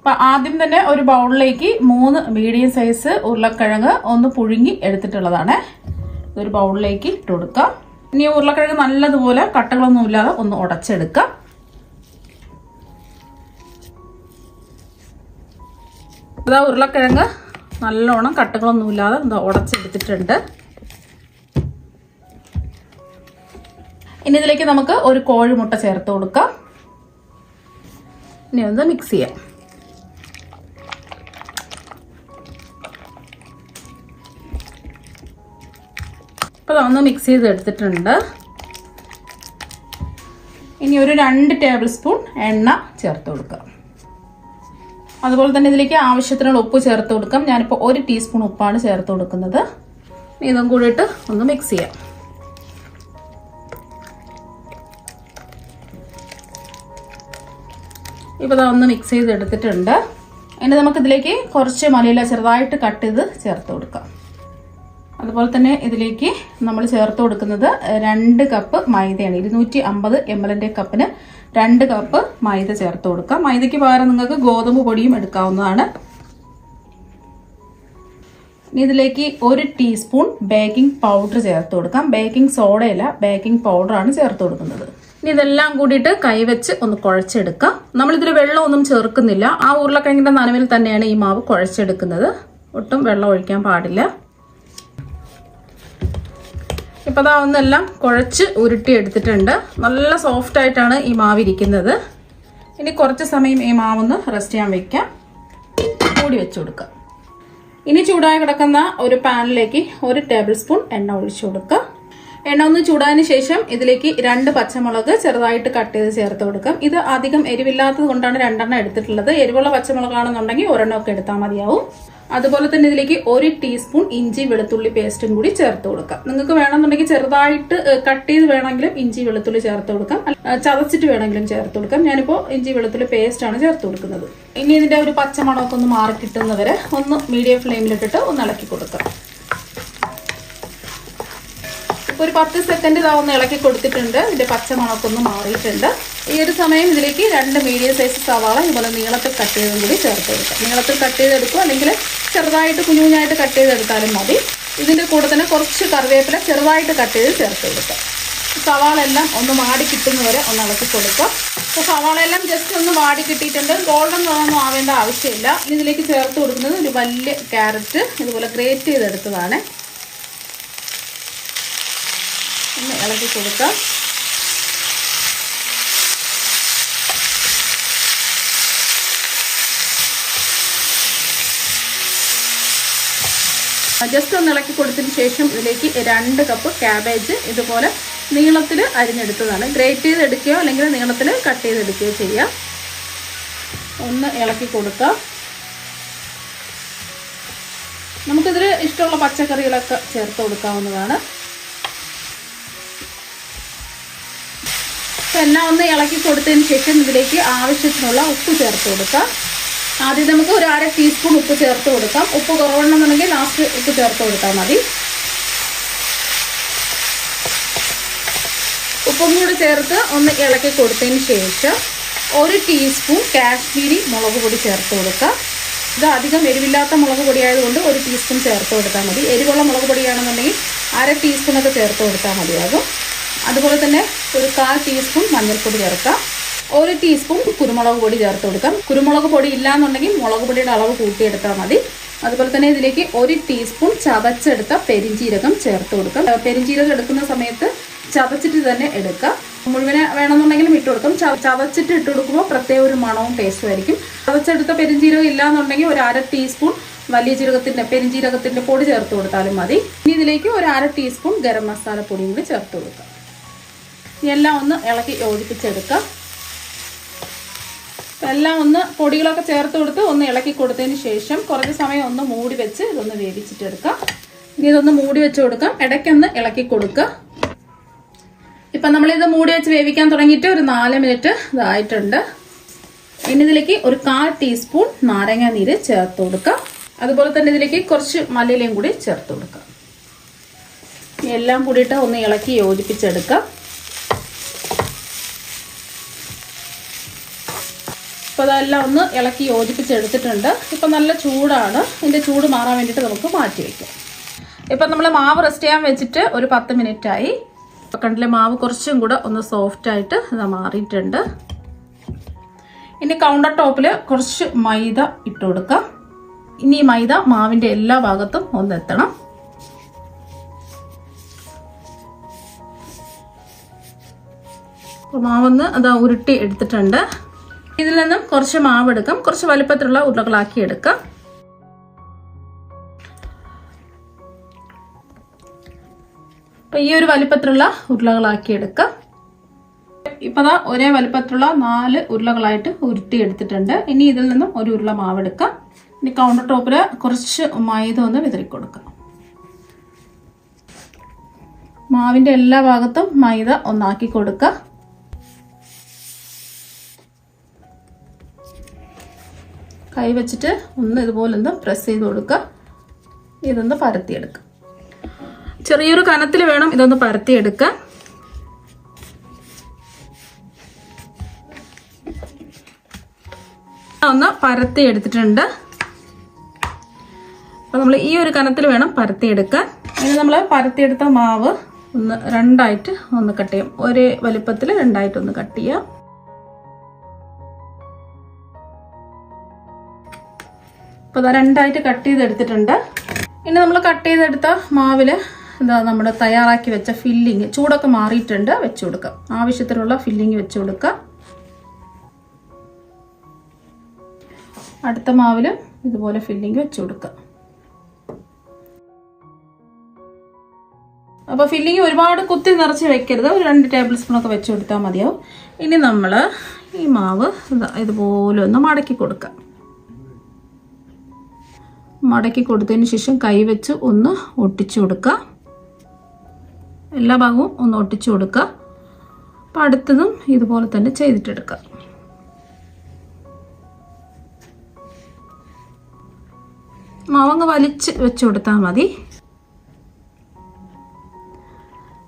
അപ്പൊ ആദ്യം തന്നെ ഒരു ബൗളിലേക്ക് മൂന്ന് മീഡിയം സൈസ് ഉരുളക്കിഴങ്ങ് ഒന്ന് പുഴുങ്ങി എടുത്തിട്ടുള്ളതാണ്. ഒരു ബൗളിലേക്ക് ഇട്ട് കൊടുക്കാം. ഇനി ഉരുളക്കിഴങ്ങ് നല്ലതുപോലെ കട്ടകളൊന്നും ഇല്ലാതെ ഒന്ന് ഉടച്ചെടുക്കാം. ഇതാ ഉരുളക്കിഴങ്ങ് നല്ലോണം കട്ടകളൊന്നും ഇല്ലാതെ എന്താ ഉടച്ചെടുത്തിട്ടുണ്ട്. ഇനി ഇതിലേക്ക് നമുക്ക് ഒരു കോഴിമുട്ട ചേർത്ത് കൊടുക്കാം. ഇനി ഒന്ന് മിക്സ് ചെയ്യാം. അപ്പോൾ അതൊന്ന് മിക്സ് ചെയ്ത് എടുത്തിട്ടുണ്ട്. ഇനി ഒരു രണ്ട് ടേബിൾ സ്പൂൺ എണ്ണ ചേർത്ത് കൊടുക്കാം. അതുപോലെ തന്നെ ഇതിലേക്ക് ആവശ്യത്തിനുള്ള ഉപ്പ് ചേർത്ത് കൊടുക്കാം. ഞാനിപ്പോൾ ഒരു ടീസ്പൂൺ ഉപ്പാണ് ചേർത്ത് കൊടുക്കുന്നത്. ഇതും കൂടിയിട്ട് ഒന്ന് മിക്സ് ചെയ്യാം. ഇപ്പോൾ ഒന്ന് മിക്സ് ചെയ്ത് എടുത്തിട്ടുണ്ട്. ഇനി നമുക്കിതിലേക്ക് കുറച്ച് മലയില ചെറുതായിട്ട് കട്ട് ചെയ്ത് ചേർത്ത് കൊടുക്കാം. അതുപോലെ തന്നെ ഇതിലേക്ക് നമ്മൾ ചേർത്ത് കൊടുക്കുന്നത് രണ്ട് കപ്പ് മൈദയാണ്. ഇരുന്നൂറ്റി അമ്പത് എം എല്ലിന്റെ കപ്പിന് രണ്ട് കപ്പ് മൈദ ചേർത്ത് കൊടുക്കാം. മൈദയ്ക്ക് പകരം നിങ്ങൾക്ക് ഗോതമ്പ് പൊടിയും എടുക്കാവുന്നതാണ്. ഇനി ഇതിലേക്ക് ഒരു ടീസ്പൂൺ ബേക്കിംഗ് പൗഡർ ചേർത്ത് കൊടുക്കാം. ബേക്കിംഗ് സോഡയല്ല ബേക്കിംഗ് പൗഡറാണ് ചേർത്ത് കൊടുക്കുന്നത്. ഇനി ഇതെല്ലാം കൂടിയിട്ട് കൈവച്ച് ഒന്ന് കുഴച്ചെടുക്കാം. നമ്മളിതിൽ വെള്ളമൊന്നും ചേർക്കുന്നില്ല. ആ ഉരുളക്കിഴങ്ങിന്റെ നനവിൽ തന്നെയാണ് ഈ മാവ് കുഴച്ചെടുക്കുന്നത്. ഒട്ടും വെള്ളം ഒഴിക്കാൻ പാടില്ല. ഇപ്പം അതാ ഒന്നെല്ലാം കുഴച്ച് ഉരുട്ടി എടുത്തിട്ടുണ്ട്. നല്ല സോഫ്റ്റ് ആയിട്ടാണ് ഈ മാവ് ഇരിക്കുന്നത്. ഇനി കുറച്ച് സമയം ഈ മാവൊന്ന് റെസ്റ്റ് ചെയ്യാൻ വെക്കാം. മൂടി വെച്ച് കൊടുക്കാം. ഇനി ചൂടായി കിടക്കുന്ന ഒരു പാനിലേക്ക് ഒരു ടേബിൾ സ്പൂൺ എണ്ണ ഒഴിച്ചു കൊടുക്കുക എണ്ണ ഒന്ന് ചൂടായതിനു ശേഷം ഇതിലേക്ക് രണ്ട് പച്ചമുളക് ചെറുതായിട്ട് കട്ട് ചെയ്ത് ചേർത്ത് കൊടുക്കാം. ഇത് അധികം എരിവില്ലാത്തത് കൊണ്ടാണ് രണ്ടെണ്ണം എടുത്തിട്ടുള്ളത്. എരിവുള്ള പച്ചമുളകാണെന്നുണ്ടെങ്കിൽ ഒരെണ്ണമൊക്കെ എടുത്താൽ മതിയാവും. അതുപോലെ തന്നെ ഇതിലേക്ക് ഒരു ടീസ്പൂൺ ഇഞ്ചി വെളുത്തുള്ളി പേസ്റ്റും കൂടി ചേർത്ത് കൊടുക്കാം. നിങ്ങൾക്ക് വേണമെന്നുണ്ടെങ്കിൽ ചെറുതായിട്ട് കട്ട് ചെയ്ത് വേണമെങ്കിലും ഇഞ്ചി വെളുത്തുള്ളി ചേർത്ത് കൊടുക്കാം. ചതച്ചിട്ട് വേണമെങ്കിലും ചേർത്ത് കൊടുക്കാം. ഞാനിപ്പോൾ ഇഞ്ചി വെളുത്തുള്ളി പേസ്റ്റ് ആണ് ചേർത്ത് കൊടുക്കുന്നത്. ഇനി ഇതിന്റെ ഒരു പച്ചമണമൊക്കെ ഒന്ന് മാറി കിട്ടുന്നവരെ ഒന്ന് മീഡിയം ഫ്ലെയിമിലിട്ടിട്ട് ഒന്ന് ഇളക്കി കൊടുക്കാം. ഒരു പത്ത് സെക്കൻഡ് ഇതാ ഒന്ന് ഇളക്കി കൊടുത്തിട്ടുണ്ട്. ഇതിന്റെ പച്ചമണമൊക്കെ ഒന്ന് മാറിയിട്ടുണ്ട്. ഈ ഒരു സമയം ഇതിലേക്ക് രണ്ട് മീഡിയം സൈസ് സവാള ഇതുപോലെ നീളത്തിൽ കട്ട് ചെയ്തും കൂടി ചേർത്ത് കൊടുക്കാം. നീളത്തിൽ കട്ട് ചെയ്തെടുക്കും അല്ലെങ്കിൽ ചെറുതായിട്ട് കുഞ്ഞു കുഞ്ഞായിട്ട് കട്ട് ചെയ്തെടുത്താലും മതി. ഇതിന്റെ കൂടെ തന്നെ കുറച്ച് കറിവേപ്പില ചെറുതായിട്ട് കട്ട് ചെയ്ത് ചേർത്ത് കൊടുക്കാം. സവാള എല്ലാം ഒന്ന് വാടി കിട്ടുന്നവരെ ഒന്ന് ഇളക്കി കൊടുക്കാം അപ്പോൾ സവാള എല്ലാം ജസ്റ്റ് ഒന്ന് വാടി കിട്ടിയിട്ടുണ്ട്. ഗോൾഡൻ കളറൊന്നും ആവേണ്ട ആവശ്യമില്ല. ഇതിലേക്ക് ചേർത്ത് കൊടുക്കുന്നത് ഒരു വലിയ ക്യാരറ്റ് ഇതുപോലെ ഗ്രേറ്റ് ചെയ്തെടുത്തതാണ്. ഒന്ന് ഇളക്കി കൊടുക്കാം. ജസ്റ്റ് ഒന്ന് ഇളക്കി കൊടുത്തതിന് ശേഷം ഇതിലേക്ക് രണ്ട് കപ്പ് ക്യാബേജ് ഇതുപോലെ നീളത്തിൽ അരിഞ്ഞെടുത്തതാണ്. ഗ്രേറ്റ് ചെയ്തെടുക്കുകയോ അല്ലെങ്കിൽ നീളത്തിൽ കട്ട് ചെയ്തെടുക്കുകയോ ചെയ്യാം. ഒന്ന് ഇളക്കി കൊടുക്കാം. നമുക്കിതിൽ ഇഷ്ടമുള്ള പച്ചക്കറികളൊക്കെ ചേർത്ത് കൊടുക്കാവുന്നതാണ്. എല്ലാം ഒന്ന് ഇളക്കി കൊടുത്തതിന് ശേഷം ഇതിലേക്ക് ആവശ്യത്തിനുള്ള ഉപ്പ് ചേർത്ത് കൊടുക്കാം. ആദ്യം നമുക്ക് ഒരു അര ടീസ്പൂൺ ഉപ്പ് ചേർത്ത് കൊടുക്കാം. ഉപ്പ് കുറവുണ്ടെന്നുണ്ടെങ്കിൽ ലാസ്റ്റ് ഉപ്പ് ചേർത്ത് കൊടുത്താൽ മതി. ഉപ്പും കൂടി ചേർത്ത് ഒന്ന് ഇളക്കി കൊടുത്തതിന് ശേഷം ഒരു ടീസ്പൂൺ കാശ്മീരി മുളക് പൊടി ചേർത്ത് കൊടുക്കാം ഇത് അധികം എരിവില്ലാത്ത മുളക് പൊടി ആയതുകൊണ്ട് ഒരു ടീസ്പൂൺ ചേർത്ത് കൊടുത്താൽ മതി. എരിവുള്ള മുളക് പൊടിയാണെന്നുണ്ടെങ്കിൽ അര ടീസ്പൂണൊക്കെ ചേർത്ത് കൊടുത്താൽ മതിയാകും. അതുപോലെ തന്നെ ഒരു കാൽ ടീസ്പൂൺ മഞ്ഞൾപ്പൊടി ചേർക്കാം ഒരു ടീസ്പൂൺ കുരുമുളക് പൊടി ചേർത്ത് കൊടുക്കാം. കുരുമുളക് പൊടി ഇല്ലാന്നുണ്ടെങ്കിൽ മുളക് പൊടിയുടെ അളവ് കൂട്ടിയെടുത്താൽ മതി. അതുപോലെ തന്നെ ഇതിലേക്ക് ഒരു ടീസ്പൂൺ ചതച്ചെടുത്ത പെരിഞ്ചീരകം ചേർത്ത് കൊടുക്കാം. പെരിഞ്ചീരകം എടുക്കുന്ന സമയത്ത് ചതച്ചിട്ട് തന്നെ എടുക്കാം. മുഴുവനെ വേണമെന്നുണ്ടെങ്കിലും ഇട്ട് കൊടുക്കും. ചതച്ചിട്ട് ഇട്ട് കൊടുക്കുമ്പോൾ പ്രത്യേക ഒരു മണവും ടേസ്റ്റും ആയിരിക്കും. ചതച്ചെടുത്ത പെരിഞ്ചീരകം ഇല്ലാന്നുണ്ടെങ്കിൽ ഒരു അര ടീസ്പൂൺ വലിയ ജീരകത്തിന്റെ പെരിഞ്ചീരകത്തിന്റെ പൊടി ചേർത്ത് കൊടുത്താലും മതി. ഇനി ഇതിലേക്ക് ഒരു അര ടീസ്പൂൺ ഗരം മസാല പൊടിയും കൂടി ചേർത്ത് കൊടുക്കാം. എല്ലാം ഒന്ന് ഇളക്കി യോജിപ്പിച്ചെടുക്കാം. എല്ലാം ഒന്ന് പൊടികളൊക്കെ ചേർത്ത് കൊടുത്ത് ഒന്ന് ഇളക്കി കൊടുത്തതിന് ശേഷം കുറച്ച് സമയം ഒന്ന് മൂടി വെച്ച് ഇതൊന്ന് വേവിച്ചിട്ടെടുക്കാം. ഇനി ഇതൊന്ന് മൂടി വെച്ച് കൊടുക്കാം. ഇടയ്ക്കൊന്ന് ഇളക്കി കൊടുക്കുക. ഇപ്പം നമ്മളിത് മൂടി വെച്ച് വേവിക്കാൻ തുടങ്ങിയിട്ട് ഒരു നാല് മിനിറ്റ് ഇതായിട്ടുണ്ട്. ഇനി ഇതിലേക്ക് ഒരു കാൽ ടീസ്പൂൺ നാരങ്ങ നീര് ചേർത്ത് കൊടുക്കാം. അതുപോലെ തന്നെ ഇതിലേക്ക് കുറച്ച് മല്ലിയിലയും കൂടി ചേർത്ത് കൊടുക്കാം. എല്ലാം കൂടിയിട്ട് ഒന്ന് ഇളക്കി യോജിപ്പിച്ചെടുക്കാം. അപ്പോൾ അതെല്ലാം ഒന്ന് ഇളക്കി യോജിപ്പിച്ചെടുത്തിട്ടുണ്ട്. ഇപ്പം നല്ല ചൂടാണ്. ഇതിന്റെ ചൂട് മാറാൻ വേണ്ടിയിട്ട് നമുക്ക് മാറ്റി വയ്ക്കാം ഇപ്പം നമ്മൾ മാവ് റെസ്റ്റ് ചെയ്യാൻ വെച്ചിട്ട് ഒരു പത്ത് മിനിറ്റ് ആയി ഇപ്പം കണ്ടില്ലേ മാവ് കുറച്ചും കൂടെ ഒന്ന് സോഫ്റ്റ് ആയിട്ട് ഇത് മാറിയിട്ടുണ്ട്. ഇനി കൗണ്ടർ ടോപ്പിൽ കുറച്ച് മൈദ ഇട്ട് കൊടുക്കാം. ഇനി മൈദ മാവിന്റെ എല്ലാ ഭാഗത്തും ഒന്ന് എത്തണം. മാവൊന്ന് അതാ ഉരുട്ടി എടുത്തിട്ടുണ്ട്. ഇതിൽ നിന്നും കുറച്ച് മാവ് എടുക്കാം. കുറച്ച് വലുപ്പത്തിലുള്ള ഉരുളകളാക്കി എടുക്കാം. അപ്പൊ ഈ ഒരു വലിപ്പത്തിലുള്ള ഉരുളകളാക്കി എടുക്കാം. ഇപ്പൊ ദാ ഒരേ വലിപ്പത്തിലുള്ള നാല് ഉരുളകളായിട്ട് ഉരുട്ടി എടുത്തിട്ടുണ്ട്. ഇനി ഇതിൽ നിന്നും ഒരു ഉരുള മാവ് എടുക്കാം. ഇനി കൗണ്ടർ ടോപ്പിൽ കുറച്ച് മൈദ ഒന്ന് വിതറി കൊടുക്കാം. മാവിന്റെ എല്ലാ ഭാഗത്തും മൈദ ഒന്നാക്കി കൊടുക്കുക കൈ വെച്ചിട്ട് ഒന്ന് ഇതുപോലെ ഒന്ന് പ്രസ് ചെയ്ത് കൊടുക്കുക. ഇതൊന്ന് പരത്തിയെടുക്കുക. ചെറിയൊരു കനത്തിൽ വേണം ഇതൊന്ന് പരത്തിയെടുക്കുക. ഒന്ന് പരത്തി എടുത്തിട്ടുണ്ട് അപ്പൊ നമ്മൾ ഈ ഒരു കനത്തിൽ വേണം പരത്തിയെടുക്കാൻ. ഇനി നമ്മൾ പരത്തിയെടുത്ത മാവ് ഒന്ന് രണ്ടായിട്ട് ഒന്ന് കട്ട് ചെയ്യാം. ഒരേ വലിപ്പത്തിൽ രണ്ടായിട്ട് ഒന്ന് കട്ട് ചെയ്യാം. അപ്പോൾ അത് രണ്ടായിട്ട് കട്ട് ചെയ്തെടുത്തിട്ടുണ്ട്. ഇനി നമ്മൾ കട്ട് ചെയ്തെടുത്ത മാവിൽ എന്താ നമ്മുടെ തയ്യാറാക്കി വെച്ച ഫില്ലിങ് ചൂടൊക്കെ മാറിയിട്ടുണ്ട് വെച്ചു കൊടുക്കാം. ആവശ്യത്തിനുള്ള ഫില്ലിങ് വെച്ചു കൊടുക്കാം. അടുത്ത മാവിലും ഇതുപോലെ ഫില്ലിങ് വെച്ചു കൊടുക്കാം. അപ്പോൾ ഫില്ലിങ് ഒരുപാട് കുത്തി നിറച്ച് വെക്കരുത്. ഒരു രണ്ട് ടേബിൾ സ്പൂണൊക്കെ വെച്ച് കൊടുത്താൽ മതിയാവും. ഇനി നമ്മൾ ഈ മാവ് ഇതാ ഇതുപോലെ ഒന്ന് മടക്കി കൊടുക്കാം. മടക്കി കൊടുത്തതിന് ശേഷം കൈവച്ച് ഒന്ന് ഒട്ടിച്ചു കൊടുക്കുക. എല്ലാ ഭാഗവും ഒന്ന് ഒട്ടിച്ചു കൊടുക്കുക. അപ്പം അടുത്തതും ഇതുപോലെ തന്നെ ചെയ്തിട്ടെടുക്കുക. മാവങ്ങ് വലിച്ച് വെച്ച് കൊടുത്താൽ മതി.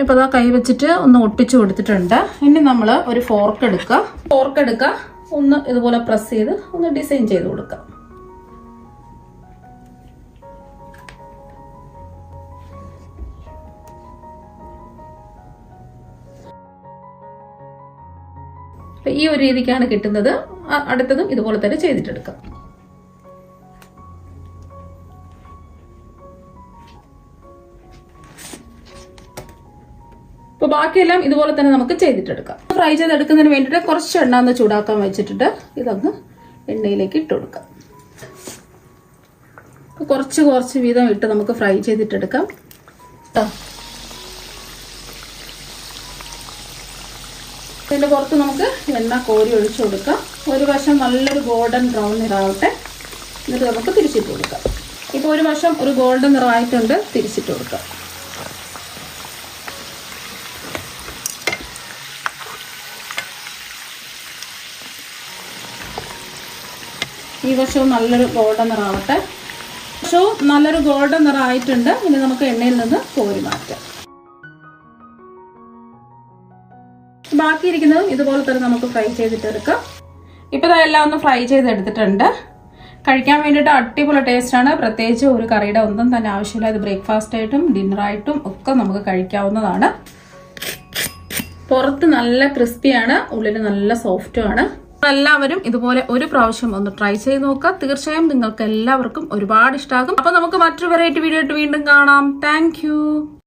ഇപ്പോൾ അതാ കൈ വെച്ചിട്ട് ഒന്ന് ഒട്ടിച്ചു കൊടുത്തിട്ടുണ്ട്. ഇനി നമ്മൾ ഒരു ഫോർക്ക് എടുക്കുക. ഫോർക്ക് എടുക്കുക. ഒന്ന് ഇതുപോലെ പ്രസ് ചെയ്ത് ഒന്ന് ഡിസൈൻ ചെയ്ത് കൊടുക്കുക. അപ്പൊ ഈ ഒരു രീതിക്കാണ് കിട്ടുന്നത്. അടുത്തതും ഇതുപോലെ തന്നെ ചെയ്തിട്ടെടുക്കാം. അപ്പോൾ ബാക്കിയെല്ലാം ഇതുപോലെ തന്നെ നമുക്ക് ചെയ്തിട്ടെടുക്കാം. ഫ്രൈ ചെയ്തെടുക്കുന്നതിന് വേണ്ടിയിട്ട് കുറച്ച് എണ്ണ ഒന്ന് ചൂടാക്കാൻ വെച്ചിട്ടിട്ട് ഇതങ്ങ് എണ്ണയിലേക്ക് ഇട്ട് കൊടുക്കാം. കുറച്ച് കുറച്ച് വീതം ഇട്ട് നമുക്ക് ഫ്രൈ ചെയ്തിട്ടെടുക്കാം. ട്ടോ. ഇതിന്റെ പുറത്ത് നമുക്ക് എണ്ണ കോരി ഒഴിച്ചു കൊടുക്കാം. ഒരു വശം നല്ലൊരു ഗോൾഡൻ ബ്രൗൺ നിറാവട്ടെ. എന്നിട്ട് നമുക്ക് തിരിച്ചിട്ട് കൊടുക്കാം. ഇപ്പോൾ ഒരു വശം ഒരു ഗോൾഡൻ നിറമായിട്ടുണ്ട് തിരിച്ചിട്ട് കൊടുക്കാം. ഈ വശവും നല്ലൊരു ഗോൾഡൻ നിറാവട്ടെ. വശവും നല്ലൊരു ഗോൾഡൻ നിറമായിട്ടുണ്ട് ഇനി നമുക്ക് എണ്ണയിൽ നിന്ന് കോരി മാറ്റാം. ബാക്കി ഇരിക്കുന്നതും ഇതുപോലെ തന്നെ നമുക്ക് ഫ്രൈ ചെയ്തിട്ടെടുക്കാം. ഇപ്പോൾ ഇതെല്ലാം ഒന്ന് ഫ്രൈ ചെയ്തെടുത്തിട്ടുണ്ട്. കഴിക്കാൻ വേണ്ടിയിട്ട് അടിപൊളി ടേസ്റ്റാണ് പ്രത്യേകിച്ച് ഒരു കറിയുടെ ഒന്നും തന്നെ ആവശ്യമില്ല. ഇത് ബ്രേക്ക്ഫാസ്റ്റ് ആയിട്ടും ഡിന്നറായിട്ടും ഒക്കെ നമുക്ക് കഴിക്കാവുന്നതാണ്. പുറത്ത് നല്ല ക്രിസ്പിയാണ് ഉള്ളിൽ നല്ല സോഫ്റ്റും ആണ്. എല്ലാവരും ഇതുപോലെ ഒരു പ്രാവശ്യം ഒന്ന് ട്രൈ ചെയ്ത് നോക്കുക. തീർച്ചയായും നിങ്ങൾക്ക് എല്ലാവർക്കും ഒരുപാട് ഇഷ്ടമാകും അപ്പൊ നമുക്ക് മറ്റൊരു വെറൈറ്റി വീഡിയോ ആയിട്ട് വീണ്ടും കാണാം. താങ്ക്